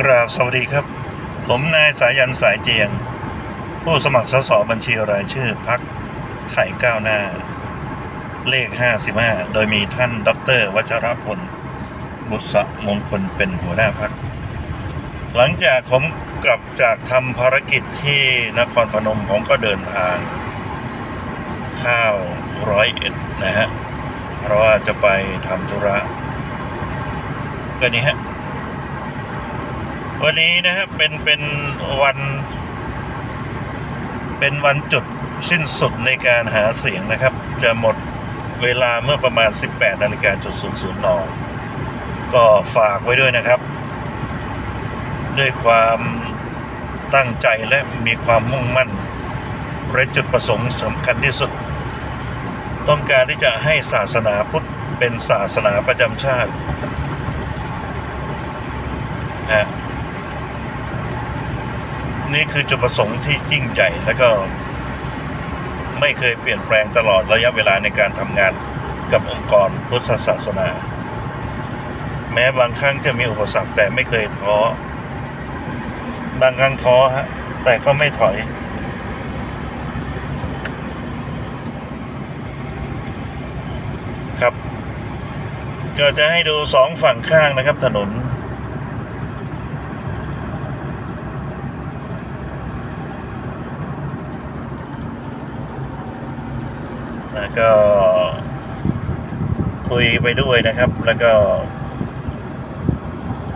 กราบสวัสดีครับ ผมนายสายันสายเจียง ผู้สมัครสสบัญชีรายชื่อพักไทยก้าวหน้า เลข 55 โดยมีท่านดรวัชรพล บุษมงคลเป็นหัวหน้าพัก หลังจากผมกลับจากทำภารกิจที่นครพนมผมก็เดินทาง ข้าวร้อยเอ็ดนะฮะ เพราะว่าจะไปทำธุระก็นี่ฮะ วันนี้นะครับเป็นเป็นวัน เป็นวันจุดสิ้นสุดในการหาเสียงนะครับ จะหมดเวลาเมื่อประมาณ 18นาฬิกาจุดศูนย์ศูนย์นก็ฝากไว้ด้วยนะครับ ด้วยความตั้งใจและมีความมุ่งมั่นและจุดประสงค์สำคัญที่สุด ต้องการที่จะให้ศาสนาพุทธเป็นศาสนาประจำชาติฮะ นี่คือจุดประสงค์ที่ยิ่งใหญ่และก็ไม่เคยเปลี่ยนแปลงตลอดระยะเวลาในการทำงานกับองค์กรพุทธศาสนา แม้บางครั้งจะมีอุปสรรคแต่ไม่เคยท้อ บางครั้งท้อฮะแต่ก็ไม่ถอย ครับก็จะให้ดูสองฝั่งข้างนะครับถนน แล้ว ก็คุยไปด้วยนะครับ แล้วก็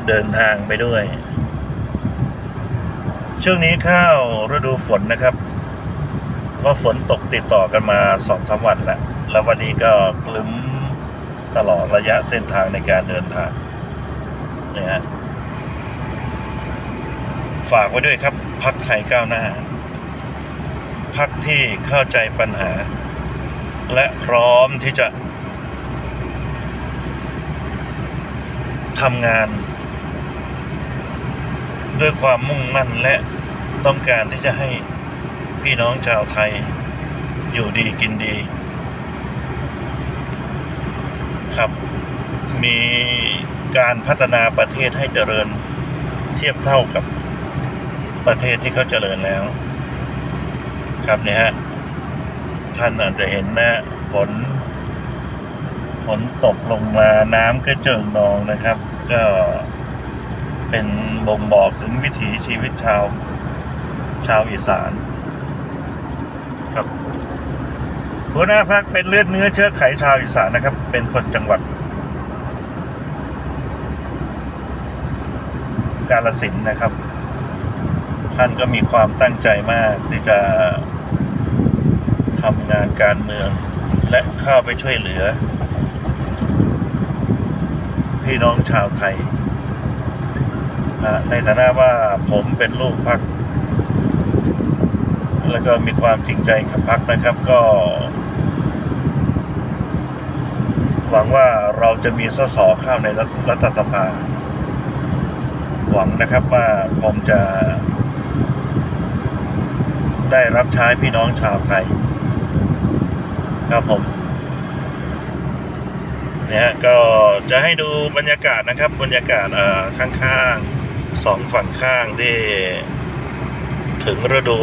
เดินทางไปด้วย ช่วงนี้ข้าวฤดูฝนนะครับก็ฝนตกติดต่อกันมาสองสามวันแล้วแล้ววันนี้ก็คลึ้มตลอดระยะเส้นทางในการเดินทางนี่ยฮะฝากไว้ด้วยครับพักไทยก้าวหน้าพักที่เข้าใจปัญหา และพร้อมที่จะทำงาน ด้วยความมุ่งมั่นและต้องการที่จะให้พี่น้องชาวไทยอยู่ดีกินดี ครับ มีการพัฒนาประเทศให้เจริญเทียบเท่ากับประเทศที่เขาเจริญแล้ว ครับเนี่ยฮะ ท่านอาจจะเห็นนะฝนฝนตกลงมาน้ำก็เจิ่งนองนะครับ ก็เป็นบ่งบอกถึงวิถีชีวิตชาว ชาวอีสาน ครับหัวหน้าพักเป็นเลือดเนื้อเชื้อไขชาวอีสานนะครับ เป็นคนจังหวัด กาลสินนะครับ ท่านก็มีความตั้งใจมากที่จะ ทำงานการเมืองและเข้าไปช่วยเหลือ พี่น้องชาวไทยนะในฐานะว่าผมเป็นลูกพัก แล้วก็มีความจริงใจกับพักนะครับก็ หวังว่าเราจะมีสสเข้าในรัฐสภา หวังนะครับว่าผมจะได้รับใช้พี่น้องชาวไทย ครับผมเนี่ยก็จะให้ดูบรรยากาศนะครับ บรรยากาศข้างๆสองฝั่งข้างที่ถึงฤดู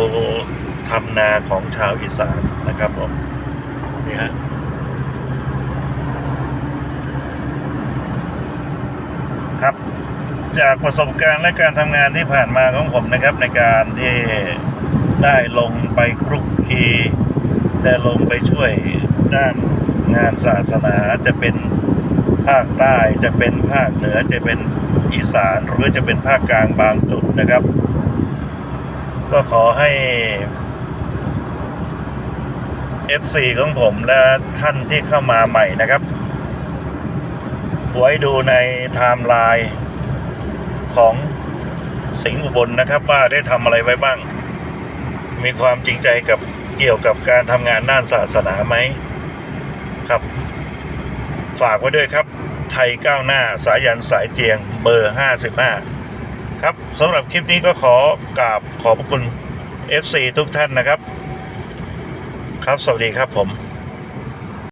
ทำนาของชาวอีสานนะครับผมนี่ฮะครับ จากประสบการณ์และการทำงานที่ผ่านมาของผมนะครับ ในการที่ได้ลงไปครุกคลีได้ลงไปช่วย ด้านงานศาสนาจะเป็นภาคใต้จะเป็นภาคเหนือจะเป็นอีสานหรือจะเป็นภาคกลางบางจุดนะครับ ก็ขอให้ FC ของผมและท่านที่เข้ามาใหม่นะครับ ไว้ดูในไทม์ไลน์ของสิงห์อุบลนะครับ ว่าได้ทำอะไรไว้บ้าง มีความจริงใจกับเกี่ยวกับการทำงานด้านศาสนาไหม ครับ ฝากไว้ด้วยครับ ไทยก้าวหน้าสายันสายเจียงเบอร์ 55 ครับสำหรับคลิปนี้ก็ขอกราบขอบพระคุณ FC ทุกท่านนะครับ ครับสวัสดีครับผม